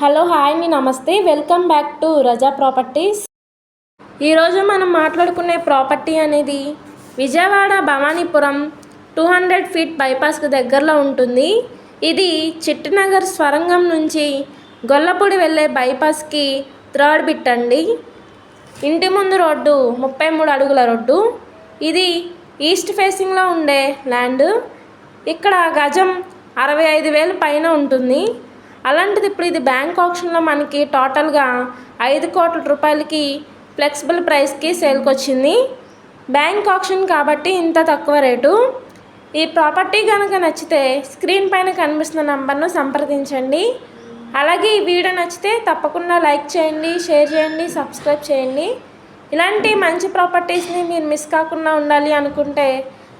Hello hi మీ నమస్తే. Welcome back to Raza properties. ఈరోజు మనం మాట్లాడుకునే ప్రాపర్టీ అనేది Vijayawada Bhavanipuram two hundred feet బైపాస్కి దగ్గరలో ఉంటుంది. ఇది చిట్టినగర్ స్వరంగం నుంచి గొల్లపూడి వెళ్ళే బైపాస్కి థర్డ్ బిట్ అండి. ఇంటి ముందు రోడ్డు ముప్పై మూడు అడుగుల రోడ్డు. ఇది ఈస్ట్ ఫేసింగ్లో ఉండే ల్యాండ్. ఇక్కడ గజం అరవై ఐదు వేలు పైన ఉంటుంది. అలాంటిది ఇప్పుడు ఇది బ్యాంక్ ఆప్షన్లో మనకి టోటల్గా ఐదు కోట్ల రూపాయలకి ఫ్లెక్సిబుల్ ప్రైస్కి సేల్కి వచ్చింది బ్యాంక్ ఆప్షన్ కాబట్టి ఇంత తక్కువ రేటు. ఈ ప్రాపర్టీ కనుక నచ్చితే స్క్రీన్ పైన కనిపిస్తున్న నంబర్ను సంప్రదించండి. అలాగే ఈ వీడియో నచ్చితే తప్పకుండా లైక్ చేయండి షేర్ చేయండి సబ్స్క్రైబ్ చేయండి. ఇలాంటి మంచి ప్రాపర్టీస్ని మీరు మిస్ కాకుండా ఉండాలి అనుకుంటే